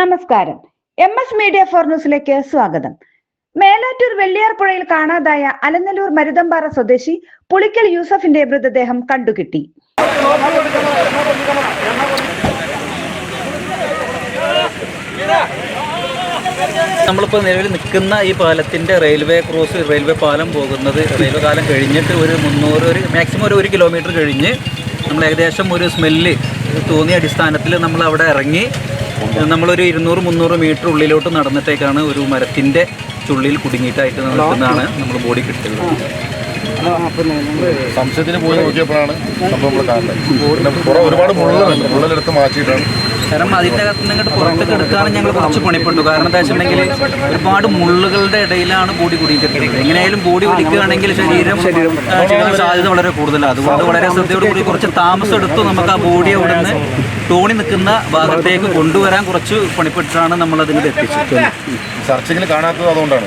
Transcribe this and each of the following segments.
നമസ്കാരം. M S media for ന്യൂസിലേക്ക് സ്വാഗതം. മേലാറ്റൂർ വെള്ളിയാർപ്പുഴയിൽ കാണാതായ അലനല്ലൂർ മരുതമ്പാറ സ്വദേശി പുളിക്കൽ യൂസഫിന്റെ മൃതദേഹം കണ്ടുകിട്ടി. നമ്മളിപ്പോൾ നിലവിൽ നിൽക്കുന്ന ഈ പാലത്തിന്റെ റെയിൽവേ ക്രോസ് റെയിൽവേ പാലം പോകുന്നത് റെയിൽവേ കാലം കഴിഞ്ഞിട്ട് ഒരു മുന്നൂറ് ഒരു മാക്സിമം ഒരു ഒരു കിലോമീറ്റർ കഴിഞ്ഞ് നമ്മൾ ഏകദേശം ഒരു സ്മെല്ല് തോന്നിയ അടിസ്ഥാനത്തിൽ നമ്മൾ അവിടെ ഇറങ്ങി നമ്മളൊരു ഇരുന്നൂറ് മുന്നൂറ് മീറ്റർ ഉള്ളിലോട്ട് നടന്നിട്ടേക്കാണ് ഒരു മരത്തിന്റെ ചുള്ളിയിൽ കുടുങ്ങിയിട്ടായിട്ട് നിൽക്കുന്നതാണ് നമ്മൾ ബോഡി കിട്ടുന്നത് സംശയത്തിന് പോയി നോക്കിയപ്പോഴാണ് സംഭവം നമ്മൾ കാണുന്നത്. ഒരുപാട് മുള്ളലുണ്ട്. മുള്ളലെടുത്ത് മാറ്റിയിട്ടാണ്. കാരണം അതിന്റെ അകത്ത് നിന്ന് ഇങ്ങോട്ട് പുറത്തേക്ക് എടുക്കാനും ഞങ്ങൾ കുറച്ച് പണിപ്പെട്ടു. കാരണം എന്താ വെച്ചിട്ടുണ്ടെങ്കിൽ ഒരുപാട് മുള്ളുകളുടെ ഇടയിലാണ് ബോഡി കുടിക്കുന്നത് എങ്ങനെയായാലും ബോഡി കുടിക്കുകയാണെങ്കിൽ ശരീരം ശരീരം ചെയ്യാൻ സാധ്യത വളരെ കൂടുതലാണ്. അതുകൊണ്ട് വളരെ ശ്രദ്ധയോടുകൂടി കുറച്ച് താമസം എടുത്ത് നമുക്ക് ആ ബോഡി അവിടെ നിന്ന് തോണി നിൽക്കുന്ന ഭാഗത്തേക്ക് കൊണ്ടുവരാൻ കുറച്ച് പണിപ്പെട്ടിട്ടാണ് നമ്മൾ അതിന് എത്തിച്ചത്. സെർച്ചിങ്ങിൽ കാണാത്തത് അതുകൊണ്ടാണ്.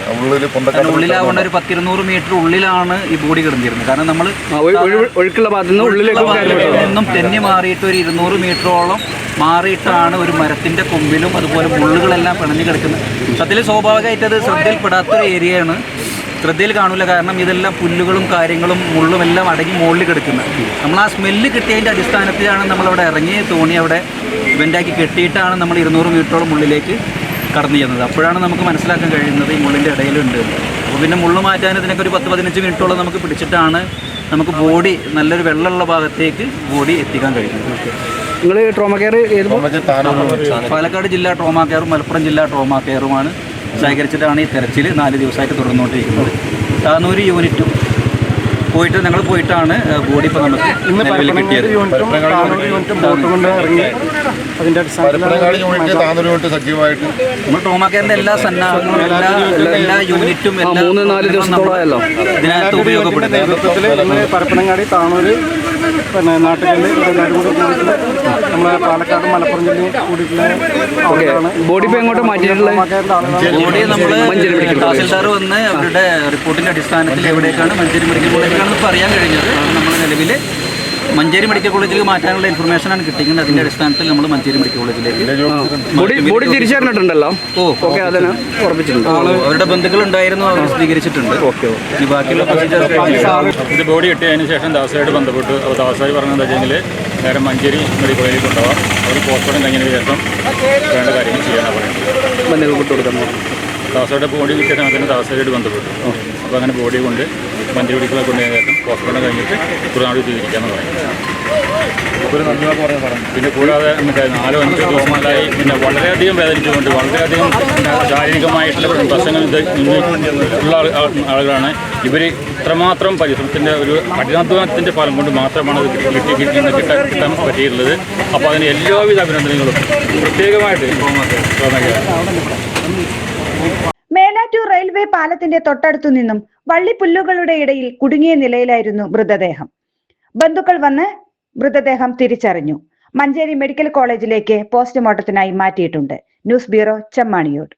ഒരു പത്തിരുന്നൂറ് മീറ്റർ ഉള്ളിലാണ് ഈ ബോഡി കിടന്നിരുന്നത്. കാരണം നമ്മൾ ഒഴുക്കുള്ള ഭാഗത്ത് നിന്ന് തെന്നി മാറിയിട്ട് ഒരു ഇരുന്നൂറ് മീറ്ററോളം മാറിയിട്ടാണ് ഒരു മരത്തിന്റെ കൊമ്പിലും അതുപോലെ മുള്ളുകളെല്ലാം പിണഞ്ഞു കിടക്കുന്നത്. സത്യത്തിൽ സ്വാഭാവികമായിട്ട് അത് ശ്രദ്ധയിൽപ്പെടാത്തൊരു ഏരിയയാണ്. ശ്രദ്ധയിൽ കാണില്ല കാരണം ഇതെല്ലാം പുല്ലുകളും കാര്യങ്ങളും മുള്ളും എല്ലാം അടങ്ങി മുകളിൽ കിടക്കുന്നത്. നമ്മൾ ആ സ്മെല്ല് കിട്ടിയതിന്റെ അടിസ്ഥാനത്തിലാണ് നമ്മളവിടെ ഇറങ്ങി തോണി അവിടെ വെന്റാക്കി കെട്ടിയിട്ടാണ് നമ്മൾ ഇരുന്നൂറ് മീറ്ററോളം ഉള്ളിലേക്ക് കടന്നു ചെന്നത്. അപ്പോഴാണ് നമുക്ക് മനസ്സിലാക്കാൻ കഴിയുന്നത് ഈ മുള്ളിന്റെ ഇടയിലുണ്ട്. അപ്പോൾ പിന്നെ മുള്ള് മാറ്റാൻ ഇതിനൊക്കെ ഒരു പത്ത് പതിനഞ്ച് മിനിറ്റോളം നമുക്ക് പിടിച്ചിട്ടാണ് നമുക്ക് ബോഡി നല്ലൊരു വെള്ളമുള്ള ഭാഗത്തേക്ക് ബോഡി എത്തിക്കാൻ കഴിയുന്നത്. നിങ്ങൾ ട്രോമ കെയർ പാലക്കാട് ജില്ലാ ട്രോമ കെയറും മലപ്പുറം ജില്ലാ ട്രോമ കെയറുമാണ് ശേഖരിച്ചിട്ടാണ് ഈ തെരച്ചിൽ നാല് ദിവസമായിട്ട് തുടർന്നുകൊണ്ടിരിക്കുന്നത്. താനൂര് യൂണിറ്റും പോയിട്ട് ഞങ്ങൾ പോയിട്ടാണ് ബോഡി ഇപ്പോൾ നമുക്ക് നിലവിൽ കിട്ടിയത് നമ്മൾ ട്രോമാ കെയറിന്റെ എല്ലാ സന്നാഹങ്ങളും എല്ലാ എല്ലാ യൂണിറ്റും എല്ലാ മൂന്ന് നാല് ദിവസത്തോളമായല്ലോ. ഇതിനകത്ത് ഉപയോഗപ്പെടുത്തുന്നത്. ഇന്ന് പരപ്പനങ്ങാടി താണൂര് പിന്നെ നാട്ടിലെ കൂടി നമ്മളെ പാലക്കാട് മലപ്പുറം ജില്ലയിൽ കൂടിയിട്ടുള്ള ബോഡി ഇപ്പോൾ എങ്ങോട്ട് മാറ്റിയിട്ടുള്ളത് ബോഡി നമ്മൾ തഹസിൽദാർ വന്ന് അവരുടെ റിപ്പോർട്ടിന്റെ അടിസ്ഥാനത്തിൽ എവിടേക്കാണ് മഞ്ചേരി മെഡിക്കൽ കോളേജിലാണെന്ന് ഇപ്പോൾ അറിയാൻ കഴിഞ്ഞത് നമ്മൾ നിലവിൽ മഞ്ചേരി മെഡിക്കൽ കോളേജിലേക്ക് മാറ്റാനുള്ള ഇൻഫർമേഷൻ ഇൻഫർമേഷനാണ് കിട്ടിയത് അതിന്റെ അടിസ്ഥാനത്തിൽ നമ്മൾ മഞ്ചേരി മെഡിക്കൽ കോളേജിലേക്ക് ബോഡി തിരിച്ചറിഞ്ഞിട്ടുണ്ടല്ലോ ഓ ഓക്കെ അതിന് ഉറപ്പിച്ചിട്ടുണ്ട്. അവരുടെ ബന്ധുക്കൾ ഉണ്ടായിരുന്നു അവർ സ്ഥിരീകരിച്ചിട്ടുണ്ട് ഓക്കെ. ഈ ബാക്കിയുള്ള പ്രൊസീജിയർ ഇത് ബോഡി കിട്ടിയതിന് ശേഷം ദാസയായിട്ട് ബന്ധപ്പെട്ടു അപ്പോൾ ദാസായി പറഞ്ഞത് വെച്ചെങ്കിൽ നേരെ മഞ്ചേരി മെഡിക്കൽ കോളേജിൽ കൊണ്ടുപോകാം അവർ പോസ്റ്റ്മോർട്ടം കഴിഞ്ഞതിന് ശേഷം വേണ്ട കാര്യങ്ങൾ ചെയ്യാനാണ് പറയുന്നത്. ബന്ധുക്കൾ വിട്ടു കൊടുക്കാൻ ദാസയുടെ ബോഡി കിട്ടിയ സമയത്തിന് ദാസായിട്ട് ബന്ധപ്പെട്ടു. അപ്പോൾ അങ്ങനെ ബോഡി കൊണ്ട് മഞ്ചേരി പിടിക്കലൊക്കെ കൊണ്ട് ശേഷം പോസ്റ്റ്മോർട്ടം കഴിഞ്ഞിട്ട് കുറുനാട് സ്വീകരിക്കാമെന്ന് പറയുന്നത് ഒരു നന്ദി പറഞ്ഞു പിന്നെ കൂടാതെ മറ്റേ നാലോ അഞ്ചോ ദിവസങ്ങളിലായി പിന്നെ വളരെയധികം വേദനിച്ചുകൊണ്ട് വളരെയധികം പിന്നെ ശാരീരികമായിട്ടുള്ള പ്രശ്നങ്ങൾ ഇത് ഉള്ള ആളുകളാണ്. ഇവർ ഇത്രമാത്രം പരിശ്രമത്തിന്റെ ഒരു കഠിനാധ്വാനത്തിന്റെ ഫലം കൊണ്ട് മാത്രമാണ് അത് കിട്ടി കിട്ടി കിട്ടി കിട്ടാൻ കിട്ടാൻ പറ്റിയിട്ടുള്ളത്. അപ്പോൾ അതിന് എല്ലാവിധ അഭിനന്ദനങ്ങളും പ്രത്യേകമായിട്ട്. റെയിൽവേ പാലത്തിന്റെ തൊട്ടടുത്തു നിന്നും വള്ളിപ്പുല്ലുകളുടെ ഇടയിൽ കുടുങ്ങിയ നിലയിലായിരുന്നു മൃതദേഹം. ബന്ധുക്കൾ വന്ന് മൃതദേഹം തിരിച്ചറിഞ്ഞു. മഞ്ചേരി മെഡിക്കൽ കോളേജിലേക്ക് പോസ്റ്റ്മോർട്ടത്തിനായി മാറ്റിയിട്ടുണ്ട്. News bureau Chemmaniyode